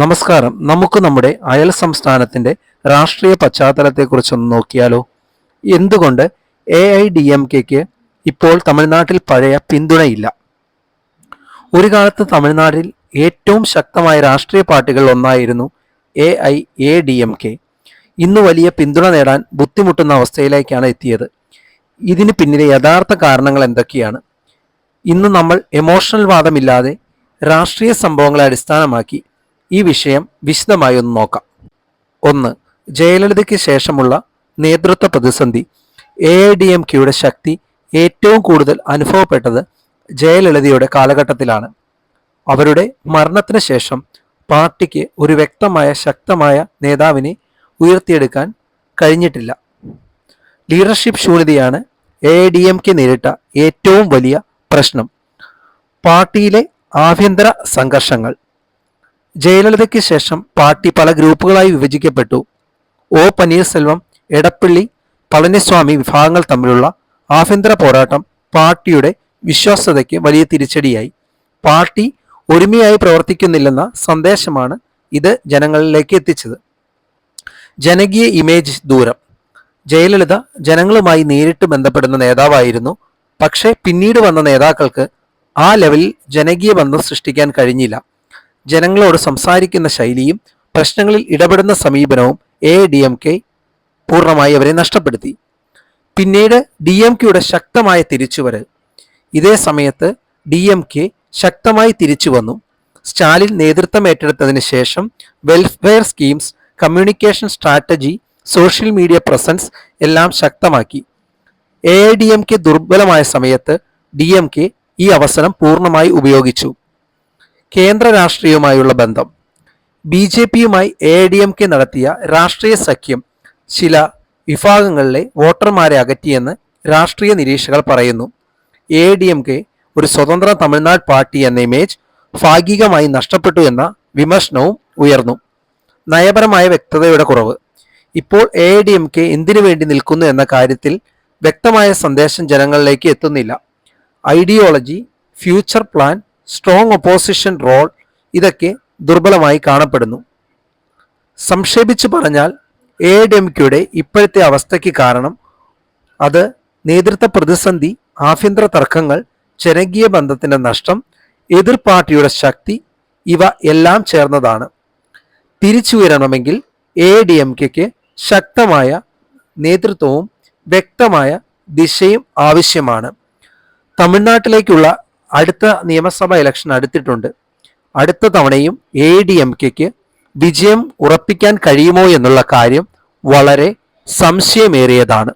നമസ്കാരം. നമുക്ക് നമ്മുടെ അയൽ സംസ്ഥാനത്തിന്റെ രാഷ്ട്രീയ പശ്ചാത്തലത്തെക്കുറിച്ചൊന്ന് നോക്കിയാലോ. എന്തുകൊണ്ട് എ ഐ ഡി എം കെക്ക് ഇപ്പോൾ തമിഴ്നാട്ടിൽ പഴയ പിന്തുണയില്ല? ഒരു കാലത്ത് തമിഴ്നാട്ടിൽ ഏറ്റവും ശക്തമായ രാഷ്ട്രീയ പാർട്ടികൾ ഒന്നായിരുന്നു A I A D M K ഇന്ന് വലിയ പിന്തുണ നേടാൻ ബുദ്ധിമുട്ടുന്ന അവസ്ഥയിലേക്കാണ് എത്തിയത്. ഇതിന് പിന്നിലെ യഥാർത്ഥ കാരണങ്ങൾ എന്തൊക്കെയാണ്? ഇന്ന് നമ്മൾ എമോഷണൽ വാദമില്ലാതെ രാഷ്ട്രീയ സംഭവങ്ങളെ അടിസ്ഥാനമാക്കി ഈ വിഷയം വിശദമായി ഒന്ന് നോക്കാം. ഒന്ന് ജയലളിതയ്ക്ക് ശേഷമുള്ള നേതൃത്വ പ്രതിസന്ധി. എ ഐ ഡി എം കെയുടെ ശക്തി ഏറ്റവും കൂടുതൽ അനുഭവപ്പെട്ടത് ജയലളിതയുടെ കാലഘട്ടത്തിലാണ്. അവരുടെ മരണത്തിന് ശേഷം പാർട്ടിക്ക് ഒരു വ്യക്തമായ ശക്തമായ നേതാവിനെ ഉയർത്തിയെടുക്കാൻ കഴിഞ്ഞിട്ടില്ല. Leadership ശൂന്യതയാണ് A I D M K നേരിട്ട ഏറ്റവും വലിയ പ്രശ്നം. പാർട്ടിയിലെ ആഭ്യന്തര സംഘർഷങ്ങൾ. ജയലളിതയ്ക്ക് ശേഷം പാർട്ടി പല ഗ്രൂപ്പുകളായി വിഭജിക്കപ്പെട്ടു. ഒ. പനീർസെൽവം എടപ്പള്ളി പളനിസ്വാമി വിഭാഗങ്ങൾ തമ്മിലുള്ള ആഭ്യന്തര പോരാട്ടം പാർട്ടിയുടെ വിശ്വാസ്യതയ്ക്ക് വലിയ തിരിച്ചടിയായി. പാർട്ടി ഒരുമയായി പ്രവർത്തിക്കുന്നില്ലെന്ന സന്ദേശമാണ് ഇത് ജനങ്ങളിലേക്ക് എത്തിച്ചത്. ജനകീയ ഇമേജ് ദൂരം. ജയലളിത ജനങ്ങളുമായി നേരിട്ട് ബന്ധപ്പെടുന്ന നേതാവായിരുന്നു. പക്ഷേ പിന്നീട് വന്ന നേതാക്കൾക്ക് ആ ലെവലിൽ ജനകീയ ബന്ധം സൃഷ്ടിക്കാൻ കഴിഞ്ഞില്ല. ജനങ്ങളോട് സംസാരിക്കുന്ന ശൈലിയും പ്രശ്നങ്ങളിൽ ഇടപെടുന്ന സമീപനവും എ ഡി എം കെ പൂർണമായി അവരെ നഷ്ടപ്പെടുത്തി. പിന്നീട് ഡി എം കെയുടെ ശക്തമായ തിരിച്ചുവരവ്. ഇതേ സമയത്ത് ഡി എം കെ ശക്തമായി തിരിച്ചു വന്നു സ്റ്റാലിൻ നേതൃത്വം ഏറ്റെടുത്തതിന് ശേഷം welfare schemes communication strategy social media presence എല്ലാം ശക്തമാക്കി. എ ഡി എം കെ ദുർബലമായ സമയത്ത് ഡി എം കെ ഈ അവസരം പൂർണമായി ഉപയോഗിച്ചു. കേന്ദ്ര രാഷ്ട്രീയവുമായുള്ള ബന്ധം. ബി ജെ പിയുമായി എ ഡി എം കെ നടത്തിയ രാഷ്ട്രീയ സഖ്യം ചില വിഭാഗങ്ങളിലെ വോട്ടർമാരെ അകറ്റിയെന്ന് രാഷ്ട്രീയ നിരീക്ഷകർ പറയുന്നു. എ ഡി എം കെ ഒരു സ്വതന്ത്ര തമിഴ്നാട് പാർട്ടി എന്ന ഇമേജ് ഭാഗികമായി നഷ്ടപ്പെട്ടു എന്ന വിമർശനവും ഉയർന്നു. നയപരമായ വ്യക്തതയുടെ കുറവ്. ഇപ്പോൾ എ ഡി എം കെ എന്തിനു വേണ്ടി നിൽക്കുന്നു എന്ന കാര്യത്തിൽ വ്യക്തമായ സന്ദേശം ജനങ്ങളിലേക്ക് എത്തുന്നില്ല. Ideology future plan strong opposition role ഇതൊക്കെ ദുർബലമായി കാണപ്പെടുന്നു. സംക്ഷേപിച്ചു പറഞ്ഞാൽ എ ഡി എം കെയുടെ ഇപ്പോഴത്തെ അവസ്ഥയ്ക്ക് കാരണം അത് നേതൃത്വ പ്രതിസന്ധി ആഭ്യന്തര തർക്കങ്ങൾ ജനകീയ ബന്ധത്തിന്റെ നഷ്ടം എതിർ പാർട്ടിയുടെ ശക്തി ഇവ എല്ലാം ചേർന്നതാണ്. തിരിച്ചുയരണമെങ്കിൽ എ ഡി എം കെക്ക് ശക്തമായ നേതൃത്വവും വ്യക്തമായ ദിശയും ആവശ്യമാണ്. തമിഴ്നാട്ടിലേക്കുള്ള അടുത്ത നിയമസഭാ ഇലക്ഷൻ അടുത്തിട്ടുണ്ട്. അടുത്ത തവണയും എ ഡി എം കെക്ക് വിജയം ഉറപ്പിക്കാൻ കഴിയുമോ എന്നുള്ള കാര്യം വളരെ സംശയമേറിയതാണ്.